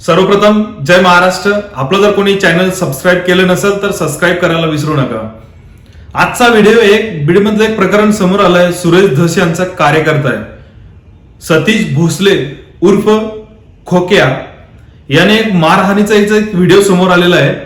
सर्वप्रथम जय महाराष्ट्र. आपलं जर कोणी चॅनल सबस्क्राईब केलं नसेल तर सबस्क्राईब करायला विसरू नका. आजचा व्हिडिओ एक बीडमधलं एक प्रकरण समोर आलंय. सुरेश धस यांचा कार्यकर्ता आहे. सतीश भोसले उर्फ खोक्या. याने एक मारहाणीचा एक एक व्हिडिओ समोर आलेला आहे.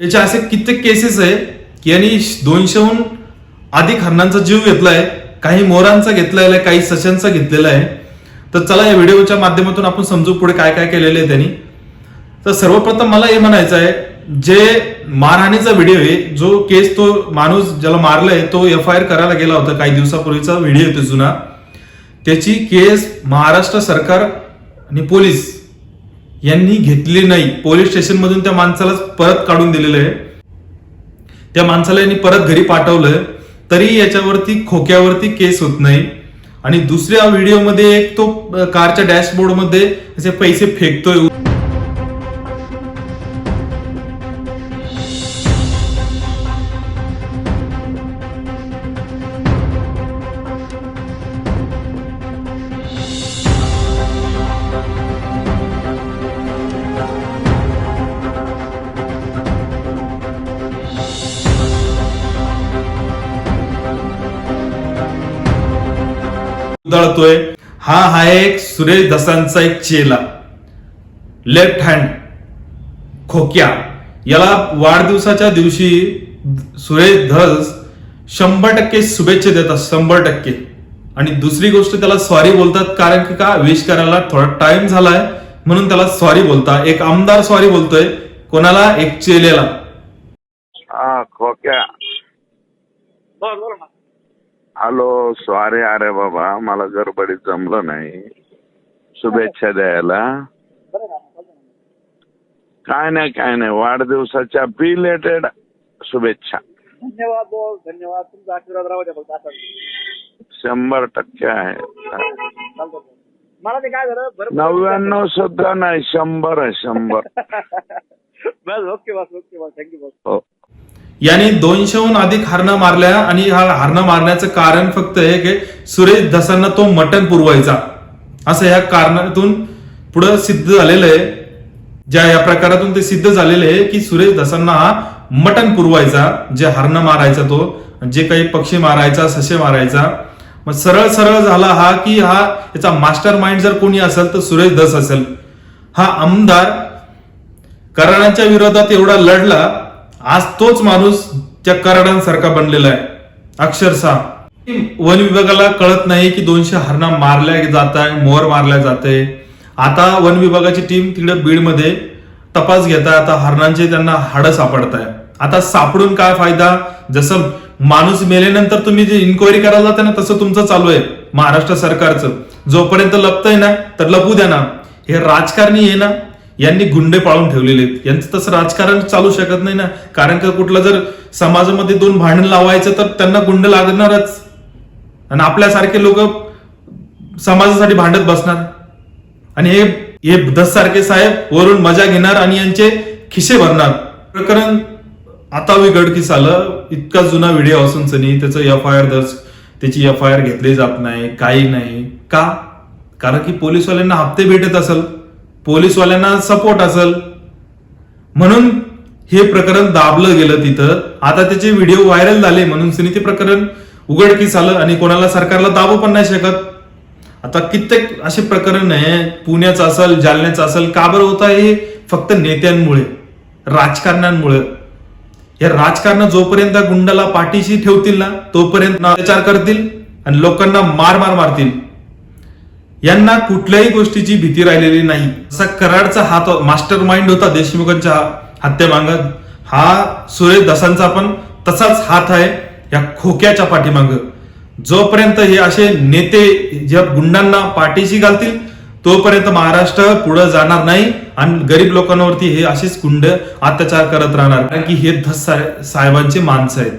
याचे असे कित्येक केसेस आहे की यांनी दोनशेहून अधिक हरणांचा जीव घेतलाय काही मोरांचा घेतलेला आहे काही सशांचा घेतलेला आहे. तर चला या व्हिडिओच्या माध्यमातून आपण समजू पुढे काय काय केलेलं आहे त्यांनी. तर सर्वप्रथम मला हे म्हणायचं आहे जे मारहाणीचा व्हिडिओ आहे जो केस तो माणूस ज्याला मारलाय तो एफ आय आर करायला गेला होता काही दिवसापूर्वीचा व्हिडिओ येतो जुना. त्याची केस महाराष्ट्र सरकार आणि पोलीस यांनी घेतली नाही. पोलीस स्टेशन मधून त्या माणसाला परत काढून दिलेलं आहे. त्या माणसाला यांनी परत घरी पाठवलं तरी याच्यावरती खोक्यावरती केस होत नाही. आणि दुसऱ्या व्हिडिओमध्ये एक तो कारच्या डॅशबोर्डमध्ये असे पैसे फेकतोय. उधळतोय. हा हा एक सुरेश धसांचा एक चेला. लेफ्ट हँड खोक्या. याला वाढदिवसाच्या दिवशी सुरेश धस शंभर टक्के शुभेच्छा देतात शंभर टक्के. आणि दुसरी गोष्ट त्याला सॉरी बोलतात कारण की का? विश करायला थोडा टाइम झालाय म्हणून त्याला सॉरी बोलता. एक आमदार सॉरी बोलतोय कोणाला? एक चेलेला. खोक्या. हॅलो सॉरी अरे बाबा मला गडबडीत जमलं नाही. शुभेच्छा द्यायला. काय नाही काय नाही वाढदिवसाच्या बिलेटेड शुभेच्छा. धन्यवाद धन्यवाद. तुमचा आशीर्वाद राहू द्या फक्त शंभर टक्के आहे. मला ते काय झालं? नव्याण्णव सुद्धा नाही शंभर आहे शंभर. बस ओके बस ओके बस. थँक्यू बस हो. यांनी दोनशेहून अधिक हरणं मारल्या आणि हा हरणं मारण्याचं कारण फक्त हे की सुरेश धसांना तो मटण पुरवायचा. असं या कारणातून पुढं सिद्ध झालेलं आहे. ज्या या प्रकारातून ते सिद्ध झालेलं आहे की सुरेश धसांना हा मटण पुरवायचा जे हरणं मारायचा तो जे काही पक्षी मारायचा ससे मारायचा. मग सरळ सरळ झाला हा की हा याचा मास्टर माइंड जर कोणी असेल तर सुरेश धस असेल. हा आमदार कराडांच्या विरोधात एवढा लढला आज तोच माणूस त्या कराडांसारखा बनलेला आहे. अक्षरशः. वन विभागाला कळत नाही की दोनशे हरणा मारल्या जात आहे मोर मारल्या जाते आता वन विभागाची टीम तिकडे बीडमध्ये तपास घेत आहे आता हरणांचे त्यांना हाडं सापडत आहे आता सापडून काय फायदा? जसं माणूस मेल्यानंतर तुम्ही जे इन्क्वायरी करायला जाता ना तसं तुमचं चालू आहे. महाराष्ट्र सरकारचं. जोपर्यंत लपतंय ना तर लपू द्या ना. हे राजकारणी आहे ना यांनी गुंडे पाळून ठेवलेले आहेत. यांचं तसं राजकारण चालू शकत नाही ना. कारण का कुठलं जर समाजामध्ये दोन भांडण लावायचं तर त्यांना गुंड लागणारच. आणि आपल्यासारखे लोक समाजासाठी भांडत बसणार. आणि हे हे दस सारखे साहेब वरून मजा घेणार आणि यांचे खिसे भरणार. प्रकरण आता विघडकीस आलं इतका जुना व्हिडिओ असून सनी त्याचं एफ आय आर दर्ज त्याची एफ आय आर घेतली जात नाही काही नाही. का? कारण की पोलीसवाल्यांना हप्ते भेटत असेल. पोलीसवाल्यांना सपोर्ट असेल. म्हणून हे प्रकरण दाबलं गेलं तिथं. आता त्याचे व्हिडिओ व्हायरल झाले म्हणून सिनी ते प्रकरण उघडकीस आलं आणि कोणाला सरकारला दाबू पण नाही शकत. आता कित्येक असे प्रकरण आहे पुण्याचं असेल जालन्याचं असेल का बरं होत आहे हे? फक्त नेत्यांमुळे राजकारण्यांमुळे. हे राजकारण जोपर्यंत गुंडाला पाठीशी ठेवतील ना तोपर्यंत अत्याचार करतील आणि लोकांना मार मार मारतील. यांना कुठल्याही गोष्टीची भीती राहिलेली नाही. असा कराडचा हात मास्टर माइंड होता देशमुखांच्या हत्येमाग. हा सुरेश दसांचा पण तसाच हात आहे या खोक्याच्या पाठीमाग. जोपर्यंत हे असे नेते ज्या गुंडांना पाठीशी घालतील तोपर्यंत महाराष्ट्र पुढे जाणार नाही आणि गरीब लोकांवरती हे असेच गुंड अत्याचार करत राहणार. कारण की हे धस साहेबांचे माणसं आहेत.